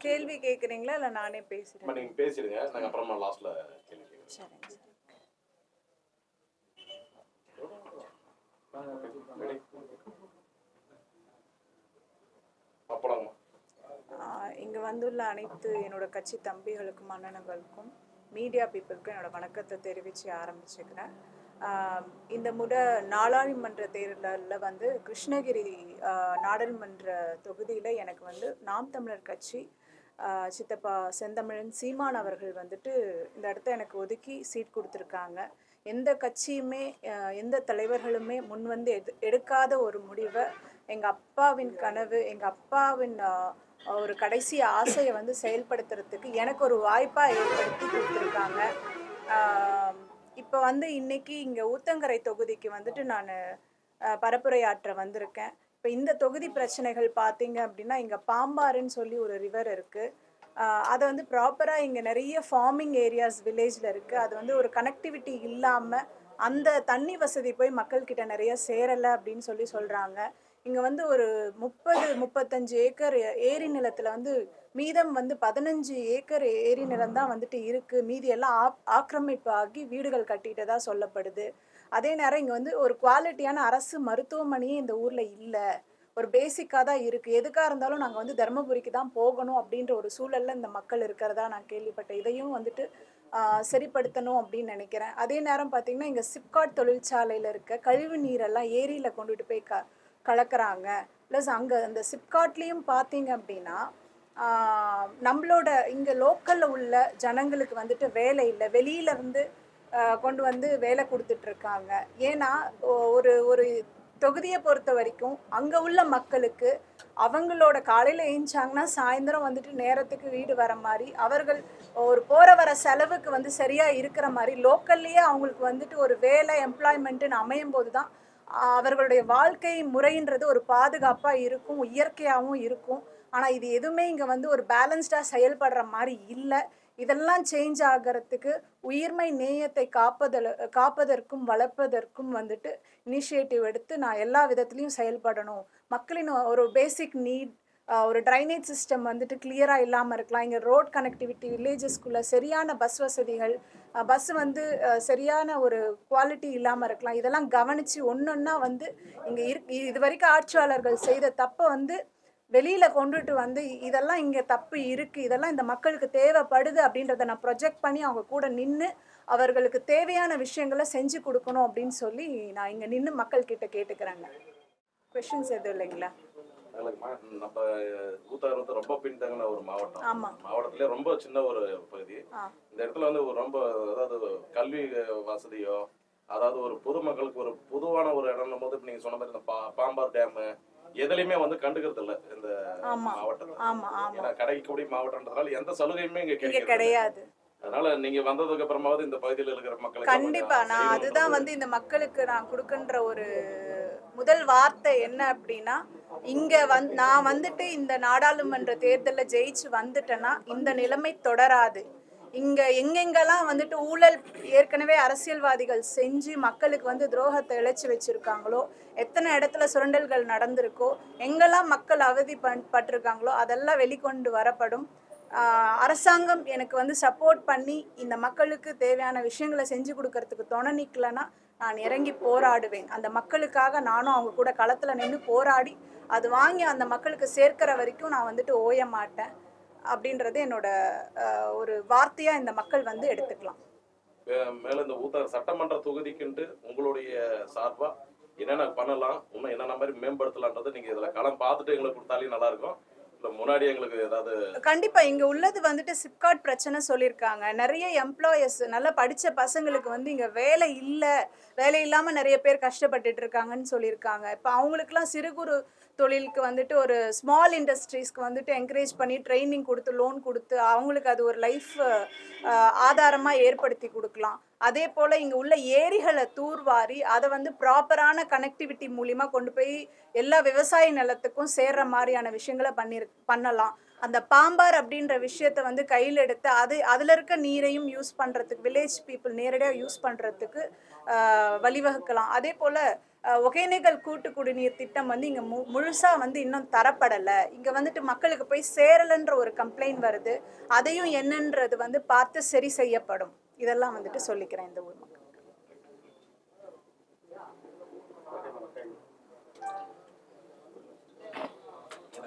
கேள்வி கேக்குறீங்களா இல்ல நானே பேசுறேன்? அம்மா, நீங்க பேசிடுங்க. நாங்க அப்புறமா லாஸ்ட்ல கேள்வி சரிங்க சார் இங்க வந்துள்ள அனைத்து என்னோட கட்சி தம்பிகளுக்கும் அண்ணனுங்களுக்கும் மீடியா பீப்புளுக்கும் என்னோட வணக்கத்தை தெரிவித்து ஆரம்பிச்சுக்கிறேன். இந்த முட நாடாளுமன்ற தேர்தலில் வந்து கிருஷ்ணகிரி நாடாளுமன்ற தொகுதியில் எனக்கு வந்து நாம் தமிழர் கட்சி சித்தப்பா செந்தமிழன் சீமான் அவர்கள் வந்துட்டு இந்த இடத்த எனக்கு ஒதுக்கி சீட் கொடுத்துருக்காங்க. எந்த கட்சியுமே எந்த தலைவர்களுமே முன் வந்து எடு எடுக்காத ஒரு முடிவை எங்கள் அப்பாவின் கனவு எங்கள் அப்பாவின் ஒரு கடைசி ஆசையை வந்து செயல்படுத்துறதுக்கு எனக்கு ஒரு வாய்ப்பாக ஏற்படுத்தி கொடுத்துருக்காங்க. இப்போ வந்து இன்னைக்கு இங்கே ஊத்தங்கரை தொகுதிக்கு வந்துட்டு நான் பரப்புரையாற்ற வந்திருக்கேன். இப்போ இந்த தொகுதி பிரச்சனைகள் பார்த்தீங்க அப்படின்னா இங்கே பாம்பாறுன்னு சொல்லி ஒரு ரிவர் இருக்குது அதை வந்து ப்ராப்பராக இங்கே நிறைய ஃபார்மிங் ஏரியாஸ் வில்லேஜில் இருக்குது அது வந்து ஒரு கனெக்டிவிட்டி இல்லாமல் அந்த தண்ணி வசதி போய் மக்கள்கிட்ட நிறைய சேரலை அப்படின்னு சொல்லி சொல்கிறாங்க இங்கே வந்து ஒரு முப்பது முப்பத்தஞ்சு ஏக்கர் ஏரி நிலத்தில் வந்து மீதம் வந்து பதினஞ்சு ஏக்கர் ஏரி நிலம் தான் வந்துட்டு இருக்குது மீதி எல்லாம் ஆப் ஆக்கிரமிப்பு ஆகி வீடுகள் கட்டிட்டதா சொல்லப்படுது. அதே நேரம் இங்கே வந்து ஒரு குவாலிட்டியான அரசு மருத்துவமனையே இந்த ஊரில் இல்லை. ஒரு பேசிக்காக தான் இருக்குது எதுக்காக இருந்தாலும் நாங்கள் வந்து தருமபுரிக்கு தான் போகணும் அப்படின்ற ஒரு சூழலில் இந்த மக்கள் இருக்கிறதா நான் கேள்விப்பட்டேன். இதையும் வந்துட்டு சரிப்படுத்தணும் அப்படின்னு நினைக்கிறேன். அதே நேரம் பார்த்தீங்கன்னா இங்கே சிப்காட் தொழிற்சாலையில் இருக்க கழிவு நீரெல்லாம் ஏரியில் கொண்டுட்டு போய் க கலக்கிறாங்க. ப்ளஸ் அங்கே அந்த சிப்காட்லேயும் பார்த்தீங்க அப்படின்னா நம்மளோட இங்கே லோக்கலில் உள்ள ஜனங்களுக்கு வந்துட்டு வேலை இல்லை. வெளியிலேருந்து கொண்டு வந்து வேலை கொடுத்துட்ருக்காங்க ஏன்னா ஒரு ஒரு தொகுதியை பொறுத்த வரைக்கும் அங்கே உள்ள மக்களுக்கு அவங்களோட காலையில் ஏஞ்சாங்கன்னா சாயந்தரம் வந்துட்டு நேரத்துக்கு வீடு வர மாதிரி அவர்கள் ஒரு போகிற வர செலவுக்கு வந்து சரியாக இருக்கிற மாதிரி லோக்கல்லையே அவங்களுக்கு வந்துட்டு ஒரு வேலை எம்ப்ளாய்மெண்ட்டுன்னு அமையும் போது தான் அவர்களுடைய வாழ்க்கை முறைன்றது ஒரு பாதுகாப்பாக இருக்கும் இயற்கையாகவும் இருக்கும். ஆனால் இது எதுவுமே இங்கே வந்து ஒரு பேலன்ஸ்டாக செயல்படுற மாதிரி இல்லை. இதெல்லாம் சேஞ்ச் ஆகிறதுக்கு உயிர்மை நேயத்தை காப்பதில் காப்பதற்கும் வளர்ப்பதற்கும் வந்துட்டு இனிஷியேட்டிவ் எடுத்து நான் எல்லா விதத்துலேயும் செயல்படணும். மக்களின் ஒரு பேசிக் நீட் ஒரு ட்ரைனேஜ் சிஸ்டம் வந்துட்டு கிளியராக இல்லாமல் இருக்கலாம். இங்கே ரோட் கனெக்டிவிட்டி வில்லேஜஸ்குள்ளே சரியான பஸ் வசதிகள் பஸ் வந்து சரியான ஒரு குவாலிட்டி இல்லாமல் இருக்கலாம். இதெல்லாம் கவனித்து ஒன்றொன்னா வந்து இங்கே இரு இது வரைக்கும் ஆட்சியாளர்கள் செய்த தப்பை வந்து வெளியில் கொண்டுட்டு வந்து இதெல்லாம் இங்கே தப்பு இருக்குது இதெல்லாம் இந்த மக்களுக்கு தேவைப்படுது அப்படின்றத நான் ப்ரொஜெக்ட் பண்ணி அவங்க கூட நின்று அவர்களுக்கு தேவையான விஷயங்களை செஞ்சு கொடுக்கணும் அப்படின்னு சொல்லி நான் இங்கே நின்று மக்கள்கிட்ட கேட்டுக்கிறேங்க. கொஷின்ஸ் எதுவும் இல்லைங்களா? நம்ம ஊத்தார் வந்து ரொம்ப பின்தங்கின ஒரு மாவட்டம். மாவட்டத்திலே ரொம்ப சின்ன ஒரு பகுதி. இந்த இடத்துல வந்து ரொம்ப அதாவது கல்வி வசதியோ அதாவது ஒரு பொதுமக்களுக்கு ஒரு பொதுவான ஒரு இடம்னும் போது நீங்க சொன்ன மாதிரி இந்த பா- பாம்பார் டேம் எதுலையுமே வந்து கண்டுக்கிறது இல்ல இந்த மாவட்டத்துல ஏன்னா கடைக்கக்கூடிய மாவட்டம்ன்றதால எந்த சலுகையுமே இங்க. கிடையாது. அதனால நீங்க வந்ததுக்கு அப்புறமாவது இந்த பகுதியில் இருக்கிற மக்களுக்கு கண்டிப்பா. நான் அதுதான் வந்து இந்த மக்களுக்கு நான் கொடுக்கின்ற ஒரு முதல் வார்த்தை என்ன அப்படின்னா இங்க வந் நான் வந்துட்டு இந்த நாடாளுமன்ற தேர்தலில் ஜெயிச்சு வந்துட்டேன்னா இந்த நிலைமை தொடராது. இங்க எங்கெங்கெல்லாம் வந்துட்டு ஊழல் ஏற்கனவே அரசியல்வாதிகள் செஞ்சு மக்களுக்கு வந்து துரோகத்தை இழைச்சி வச்சிருக்காங்களோ எத்தனை இடத்துல சுரண்டல்கள் நடந்திருக்கோ எங்கெல்லாம் மக்கள் அவதி பண் பட்டிருக்காங்களோ அதெல்லாம் வெளிக்கொண்டு வரப்படும். அரசாங்கம் எனக்கு வந்து சப்போர்ட் பண்ணி இந்த மக்களுக்கு தேவையான விஷயங்களை செஞ்சு கொடுக்கறதுக்கு துணை நிற்கலைன்னா நான் இறங்கி போராடுவேன். அந்த மக்களுக்காக நானும் அவங்க கூட களத்தில் நின்று போராடி அது வாங்கி அந்த மக்களுக்கு சேர்க்கிற வரைக்கும் நான் வந்துட்டு ஓய மாட்டேன். அப்படின்றது என்னோட ஒரு வார்த்தையாக இந்த மக்கள் வந்து எடுத்துக்கலாம். மேல இந்த ஊத்தார் சட்டமன்ற தொகுதிக்குன்ட்டு உங்களுடைய சார்பா என்னென்ன பண்ணலாம் இன்னும் என்னென்ன மாதிரி மேம்படுத்தலான்றதை நீங்கள் இதில் களம் பார்த்துட்டு எங்களுக்கு கொடுத்தாலே நல்லா இருக்கும். முன்னாடி எங்களுக்கு ஏதாவது கண்டிப்பா இங்க உள்ளது வந்துட்டு சிப்காட் பிரச்சனை சொல்லியிருக்காங்க நிறைய எம்ப்ளாயர்ஸ் நல்லா படிச்ச பசங்களுக்கு வந்து இங்க வேலை இல்ல வேலை இல்லாம நிறைய பேர் கஷ்டப்பட்டுட்டு இருக்காங்கன்னு சொல்லியிருக்காங்க இப்போ அவங்களுக்குலாம் சிறு குறு தொழிலுக்கு வந்துட்டு ஒரு ஸ்மால் இண்டஸ்ட்ரீஸ்க்கு வந்துட்டு என்கரேஜ் பண்ணி ட்ரைனிங் கொடுத்து லோன் கொடுத்து அவங்களுக்கு அது ஒரு லைஃப் ஆதாரமாக ஏற்படுத்தி கொடுக்கலாம். அதே போல் இங்கே உள்ள ஏரிகளை தூர்வாரி அதை வந்து ப்ராப்பரான கனெக்டிவிட்டி மூலிமா கொண்டு போய் எல்லா விவசாய நிலத்துக்கும் சேர்ற மாதிரியான விஷயங்களை பண்ணிரு பண்ணலாம். அந்த பாம்பார் அப்படின்ற விஷயத்தை வந்து கையில் எடுத்து அது அதில் இருக்க நீரையும் யூஸ் பண்ணுறதுக்கு வில்லேஜ் பீப்புள் நேரடியாக யூஸ் பண்ணுறதுக்கு வழிவகுக்கலாம். அதே போல் அஹ், ஒகேனக்கல் கூட்டு குடிநீர் திட்டம் வந்து இங்கே மு முழுசாக வந்து இன்னும் தரப்படலை. இங்கே வந்துட்டு மக்களுக்கு போய் சேரலைன்ற ஒரு கம்ப்ளைண்ட் வருது. அதையும் என்னன்றது வந்து பார்த்து சரி செய்யப்படும். இதெல்லாம் வந்துட்டு சொல்லிக்கிறேன் இந்த ஊர் மக்கள்.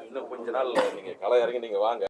இன்னும் கொஞ்ச நாள் நீங்க களை இறங்கி நீங்க வாங்க.